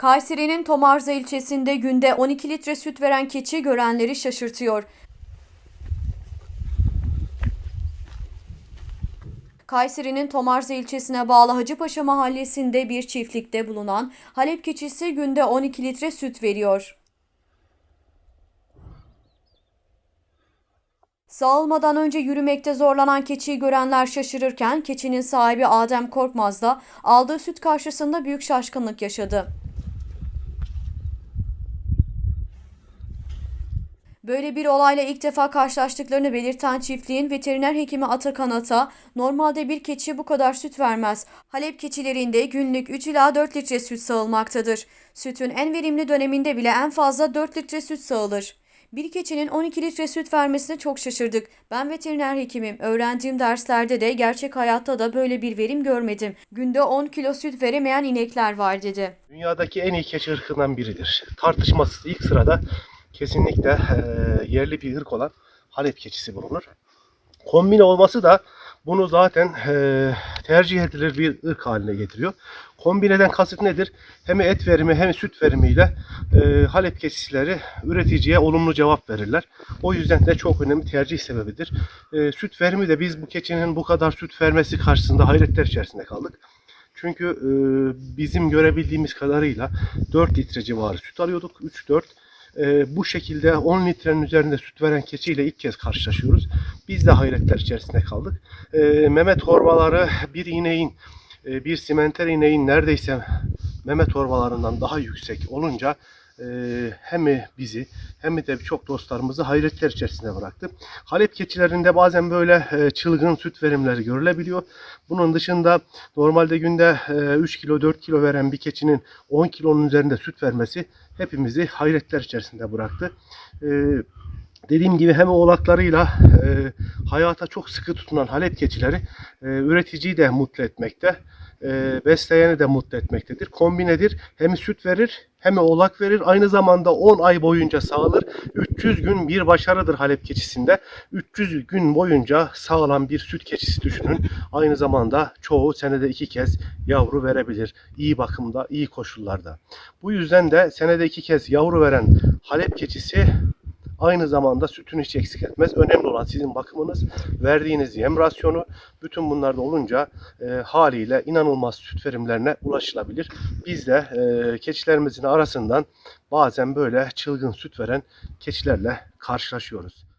Kayseri'nin Tomarza ilçesinde günde 12 litre süt veren keçi görenleri şaşırtıyor. Kayseri'nin Tomarza ilçesine bağlı Hacıpaşa mahallesinde bir çiftlikte bulunan Halep keçisi günde 12 litre süt veriyor. Sağılmadan önce yürümekte zorlanan keçiyi görenler şaşırırken keçinin sahibi Adem Korkmaz da aldığı süt karşısında büyük şaşkınlık yaşadı. Böyle bir olayla ilk defa karşılaştıklarını belirten çiftliğin veteriner hekimi Atakan Ata, normalde bir keçi bu kadar süt vermez. Halep keçilerinde günlük 3 ila 4 litre süt sağılmaktadır. Sütün en verimli döneminde bile en fazla 4 litre süt sağılır. Bir keçinin 12 litre süt vermesine çok şaşırdık. Ben veteriner hekimim. Öğrendiğim derslerde de gerçek hayatta da böyle bir verim görmedim. Günde 10 kilo süt veremeyen inekler var dedi. Dünyadaki en iyi keçi ırkından biridir. Tartışmasız ilk sırada kesinlikle eee, yerli bir ırk olan Halep keçisi bulunur. Kombine olması da bunu zaten eee, tercih edilir bir ırk haline getiriyor. Kombineden kasıt nedir? Hem et verimi hem süt verimiyle eee Halep keçileri üreticiye olumlu cevap verirler. O yüzden de çok önemli tercih sebebidir. Eee, süt verimi de biz bu keçinin bu kadar süt vermesi karşısında hayretler içerisinde kaldık. Çünkü e, bizim görebildiğimiz kadarıyla 4 litre civarı süt alıyorduk. 3-4. E, bu şekilde 10 litrenin üzerinde süt veren keçiyle ilk kez karşılaşıyoruz. Biz de hayretler içerisinde kaldık. E, meme torbaları bir ineğin, e, bir simenter ineğin neredeyse meme torbalarından daha yüksek olunca hem bizi hem de birçok dostlarımızı hayretler içerisinde bıraktı. Halep keçilerinde bazen böyle e, çılgın süt verimleri görülebiliyor. Bunun dışında normalde günde e, 3 kilo 4 kilo veren bir keçinin 10 kilonun üzerinde süt vermesi hepimizi hayretler içerisinde bıraktı. E, Dediğim gibi hem oğlaklarıyla e, hayata çok sıkı tutunan Halep keçileri e, üreticiyi de mutlu etmekte, e, besleyeni de mutlu etmektedir. Kombinedir. Hem süt verir hem oğlak verir. Aynı zamanda 10 ay boyunca sağılır. 300 gün bir başarıdır Halep keçisinde. 300 gün boyunca sağlam bir süt keçisi düşünün. Aynı zamanda çoğu senede iki kez yavru verebilir. İyi bakımda, iyi koşullarda. Bu yüzden de senede iki kez yavru veren Halep keçisi aynı zamanda sütünü hiç eksik etmez. Önemli olan sizin bakımınız, verdiğiniz yem rasyonu. Bütün bunlar da olunca e, haliyle inanılmaz süt verimlerine ulaşılabilir. Biz de e, keçilerimizin arasından bazen böyle çılgın süt veren keçilerle karşılaşıyoruz.